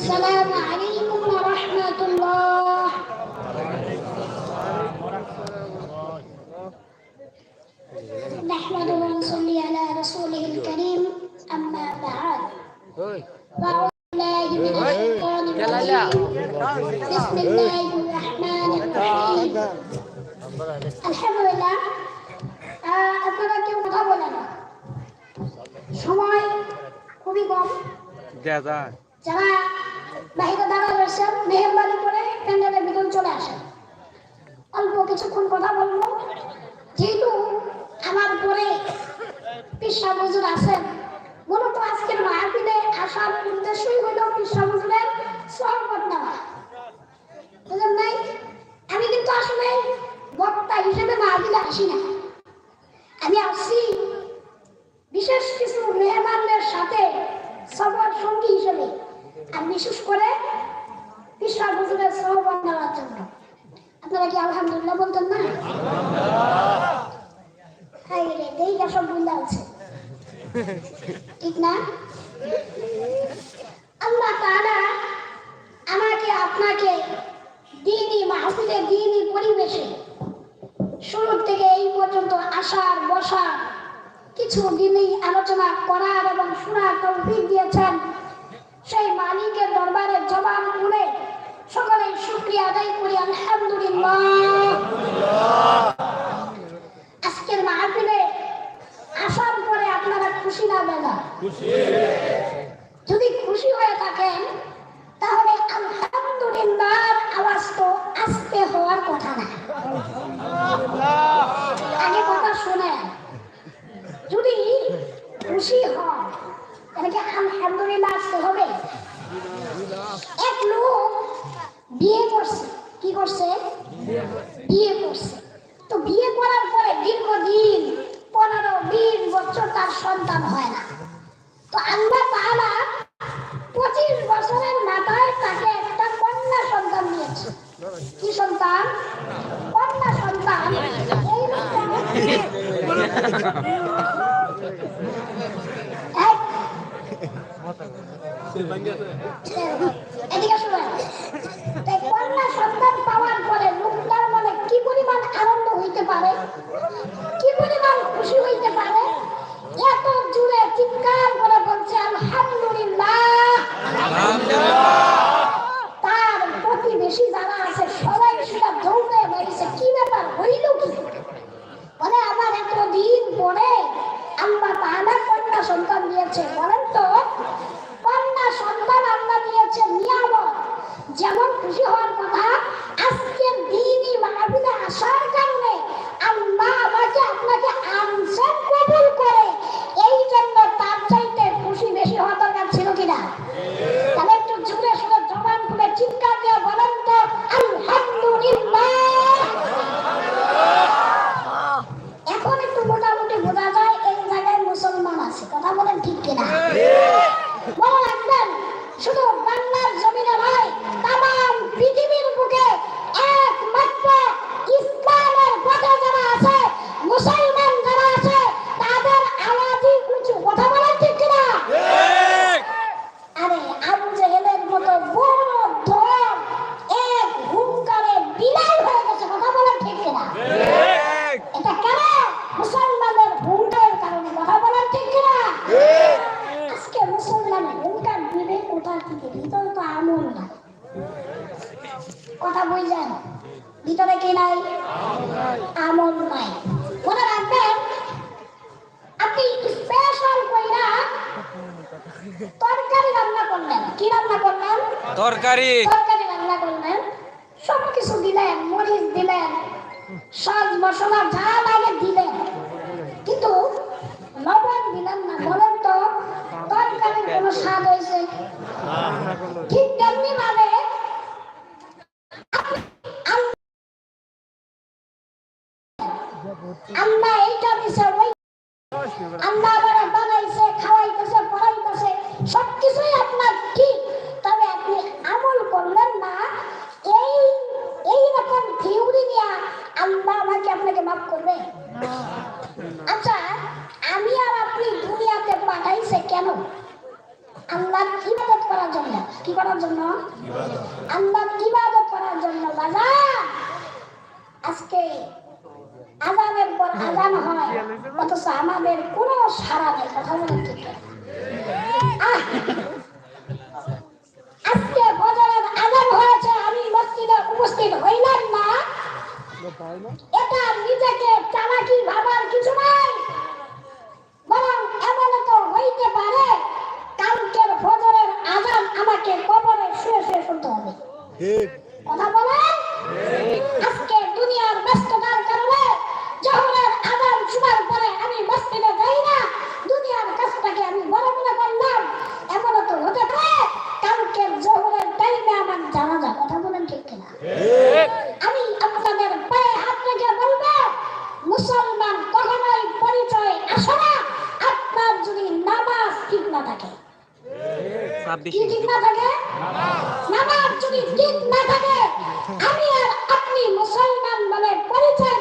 السلام عليكم ورحمة الله نحمده ونصلي على رسوله الكريم أما بعد وأعوذ بالله من الشيطان الرجيم بسم الله الرحمن الرحيم الحمد لله আহ, আপনারা কেউ কথা বলে না সময় খুবই কম দাদা যারা বাহিরে দাঁড়া রয়েছেন মেহরবানি করে প্যান্ডেলের ভিতরে চলে আসেন অল্প কিছুক্ষণ কথা বলব। যেহেতু আমার পরে পিসা মজুর আছেন মূলত আজকের মাহফিলে আসার উদ্দেশ্যই হইল পিসা মজুরের সহমত নেওয়া। বুঝলেন নাই? আমি কিন্তু আসলে বক্তা হিসেবে মাহফিলে আসি না। আমি আসছি বিশেষ কিছু মেহমানদের সাথে সবার সঙ্গী হিসেবে। আর বিশেষ করে বিশ্বাস হুজুরের সহবান নেওয়ার জন্য। আপনারা কি আলহামদুলিল্লাহ বলতেন না? সব ঠিক না আল্লাহ তাআলা আমাকে আপনাকে দিনই মাহফিলে দিনই পরিবেশে শুরু থেকে এই পর্যন্ত আসার বসার কিছু দিনই আলোচনা করার এবং শোনার তৌফিক দিয়েছেন সেই মালিকের দরবারে জবান খুলে সকলে শুক্রিয়া আদায় করি আলহামদুলিল্লাহ আজকের মাহফিলে আসার পরে আপনারা খুশি না বেলা যদি খুশি হয়ে থাকেন, তাহলে আলহামদুলিল্লাহ আওয়াজ তো আস্তে হওয়ার কথা না। আগে কথা যদি খুশি হন, তাহলে আলহামদুলিল্লাহ আসতে হবে? এক লোক বিয়ে করছে। কি করছে? বিয়ে করছে। তো বিয়ে করার পরে দীর্ঘদিন পনেরো, বিশ বছর তার সন্তান হয় না। তো আল্লাহ তাআলা পঁচিশ বছরের মাথায় তাকে একটা কন্যা সন্তান দিয়েছে। কি সন্তান? কন্যা সন্তান। কন্যা সন্তান পাওয়ার পরে লোকটার মনে কি পরিমাণ আনন্দ হইতে পারে কি পরিমাণ খুশি হইতে পারে এত জুড়ে চিৎকার করে বলছে আলহামদুলিল্লাহ তার প্রতিবেশী যারা আছে সবাই সেটা দৌড়ে বেরিয়েছে কি ব্যাপার হইল কি বলে আমার এত দিন পরে আল্লাহ তাআলা কন্যা সন্তান দিয়েছে বলেন তো? কন্যা সন্তান আল্লাহ দিয়েছে নিয়ামত। যেমন খুশি হওয়ার শুধু বাংলার জমিনে নয় তাম পৃথিবীর বুকে একমাত্র ইসলামের পথে যারা আছে মুসলমান যারা আছে তাদের আওয়াজই উঁচু কথা বলেন ঠিক কিনা আরে আবু জেহেলের মতো বড় দল এক হুঙ্কারে বিলাই হয়ে গেছে কথা বলেন ঠিক কিনা এটা কেন মুসলমানের হুঙ্কারের কারণে কথা বলেন ঠিক কিনা আজকে মুসলমান হুঙ্কার দিবে কোথা থেকে ভিতরে তো আমল না কথা বুঝলেন ভিতরে কি নাই আমল নাই। মনে রাখবেন আপনি স্পেশাল কইরা তরকারি রান্না করলেন। কি রান্না করলেন? তরকারি। তরকারি রান্না করলেন। সব কিছু দিলেন মরিচ দিলেন সব মশলা যা লাগে দিলেন। কিন্তু লবণ দিলেন না বলেন তো তরকারির কোনো স্বাদ হয়েছে? ঠিক তেমনি ভাবে আম্মা এইটা দিছে ওই আম্মা আমার বানাইছে খাওয়াইতেছে পড়াইতেছে সবকিছুই আপনার ঠিক। তবে আপনি আমল করলেন না। এই এই রকম থিওরি নিয়ে আল্লাহ আমাকে আপনাকে মাফ করবে। আচ্ছা আমি আর আপনি দুনিয়াতে পাঠাইছে কেন? আল্লাহ ইবাদত করার জন্য? কি করার জন্য? আল্লাহ আজকে বজরের আজান হয়েছে, আমি মসজিদে উপস্থিত হইলাম না। এটা নিজেকে চালাকি ভাবার কিছু নাই। থাকে। না থাকে আমি আর আপনি মুসলমান বলে পরিচয়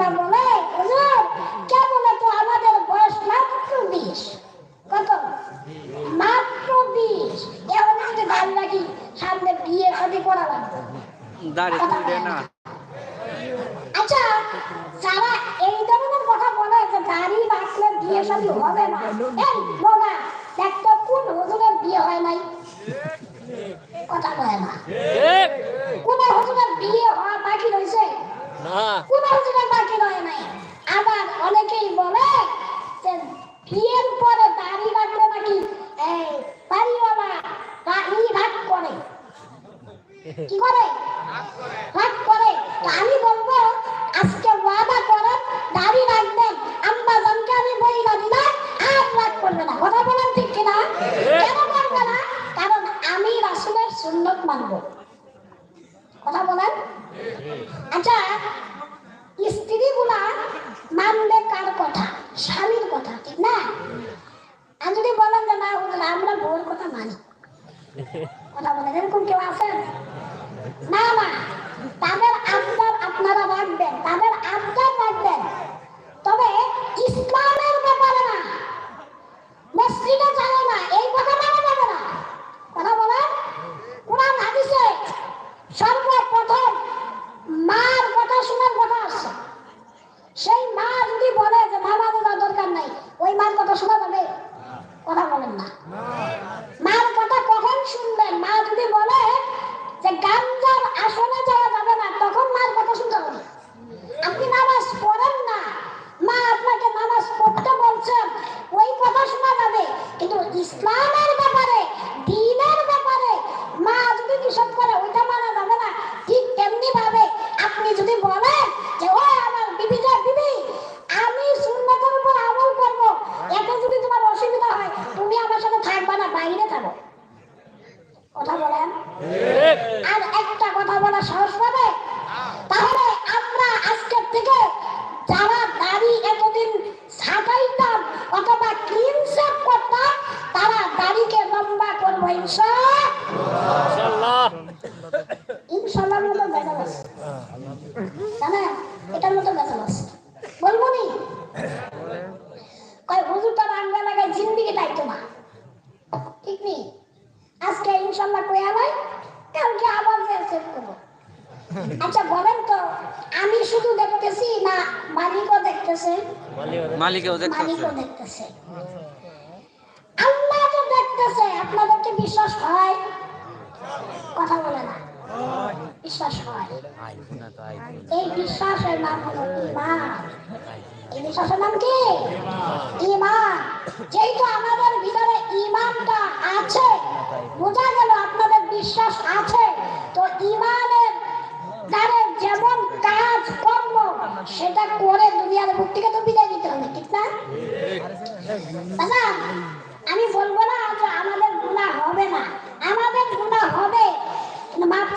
para Cuando me den con qué va a hacer. Nada más. আমাদের ভিতরে ইমানটা আছে বোঝা গেল আপনাদের বিশ্বাস আছে। তো ইমানের তাদের যেমন কাজ কর্ম সেটা করে দুনিয়ার বুক থেকে তো বিদায় দিতে হবে ঠিক না? আমি বলব না যে আমাদের গুণা হবে না।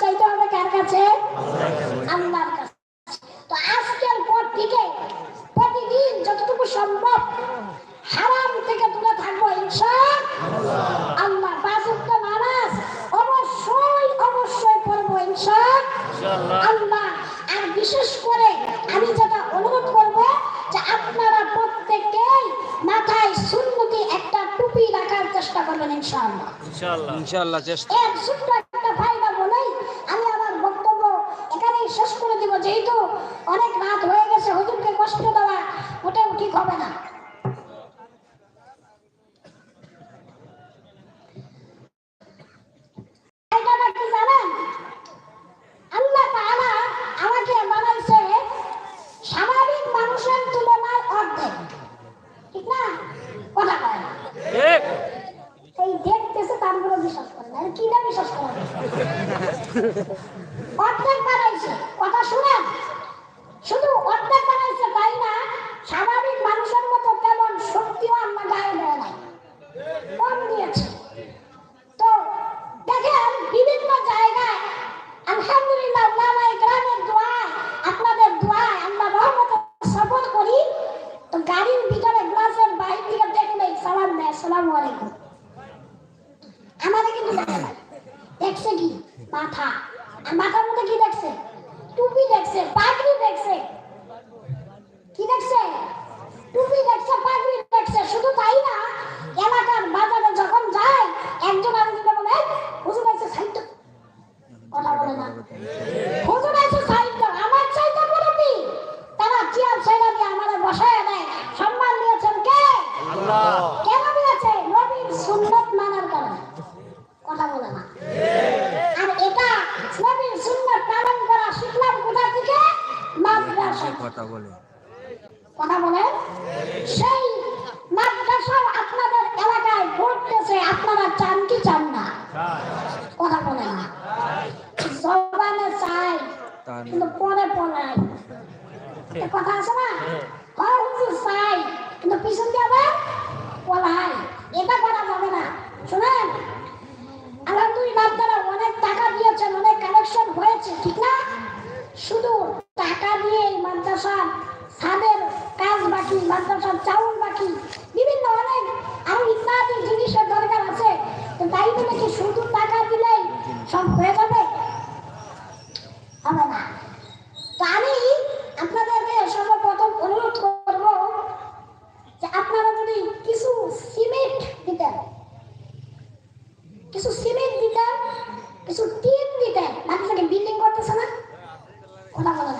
চাইতে হবে কার কাছে? আল্লাহর কাছে। তো আজকের পর থেকে প্রতিদিন যতটুকু সম্ভব হারাম থেকে দূরে থাকব ইনশা আল্লাহ পাঁচত্ব নামাজ অবশ্যই অবশ্যই পড়ব ইনশা আল্লাহ আর বিশেষ করে আমি যেটা অনুরোধ করব যে আপনারা প্রত্যেককেই মাথায় সুন্নতি একটা টুপি রাখার চেষ্টা করবেন ইনশাআল্লাহ। ইনশাআল্লাহ। ইনশাআল্লাহ চেষ্টা। 老板娘 টিন দিতে মানুষ বিল্ডিং করতেছে না? কথা বলো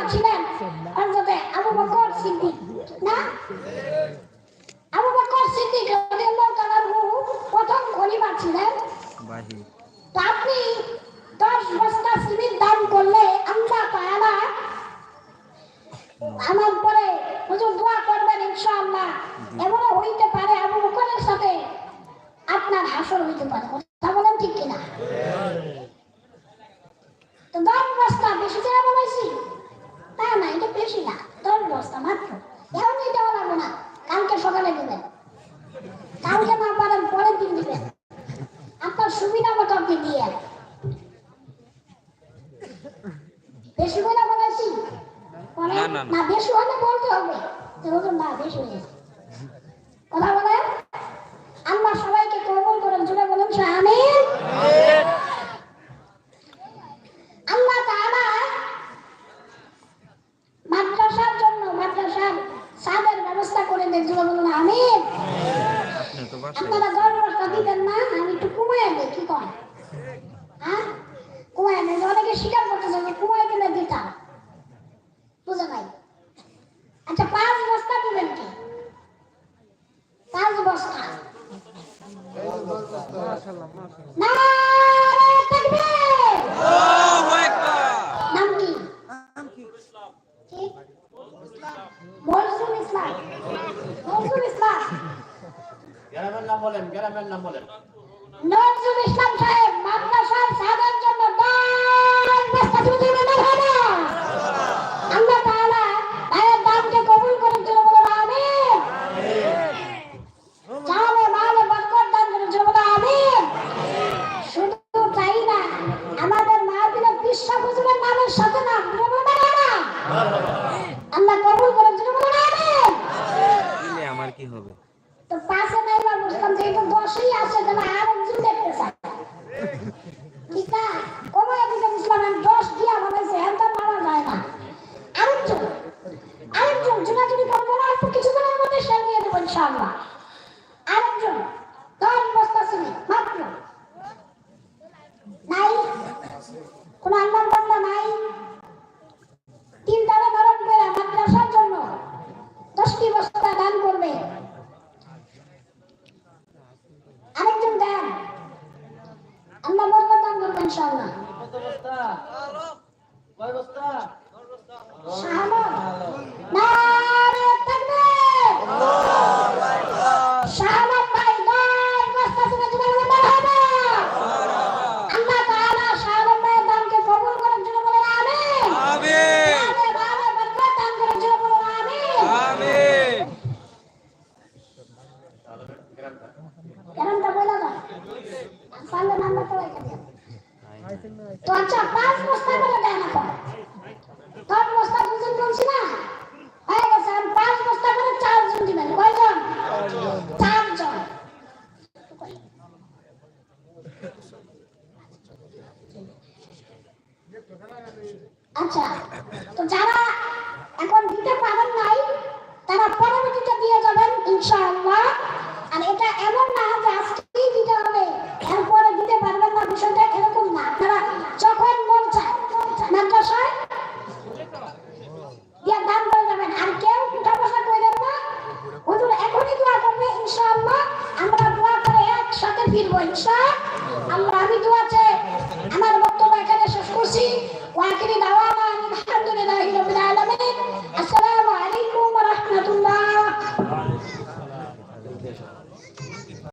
যারা ছিলেন? অন্তত আবু বকর সিদ্দিক। না? আবু বকর সিদ্দিক রাদিয়াল্লাহু তাআলা প্রথম খলিফা ছিলেন। আপনি দশ বস্তা সিমেন্ট দান করলে আমরা তারা আমার পরে হুজুর দোয়া করবেন ইনশাআল্লাহ। এমনও হইতে পারে আবু বকরের সাথে আপনার হাসর হইতে পারে। কথা বলেন ঠিক কিনা? হ্যাঁ। তো দশ বস্তা বেশি করে বলেছি না না এটা বেশি না দশ বস্তা মাত্র। এখন এটাও লাগবে না কালকে সকালে দিবেন কালকে না পারেন পরের দিন দিবেন আপনার সুবিধা মতো আপনি দিয়ে। বেশি করে বলেছি না বেশি হলে বলতে হবে। ওজন না বেশি হয়ে কথা বলেন? আল্লাহ সবাইকে কবল করেন জুড়ে বলুন আমিন। होगा ইনশাআল্লাহ। আরেকজন দশ বস্তা সিমেন্ট মাত্র। নাই? কোন আল্লাহ বান্দা নাই? তিন তারা নরম করে মাদ্রাসার জন্য দশটি বস্তা দান করবে। আরেকজন দেন আল্লাহ বলব দান করবে ইনশাআল্লাহ। কত বস্তা? কয় বস্তা? শাহানো না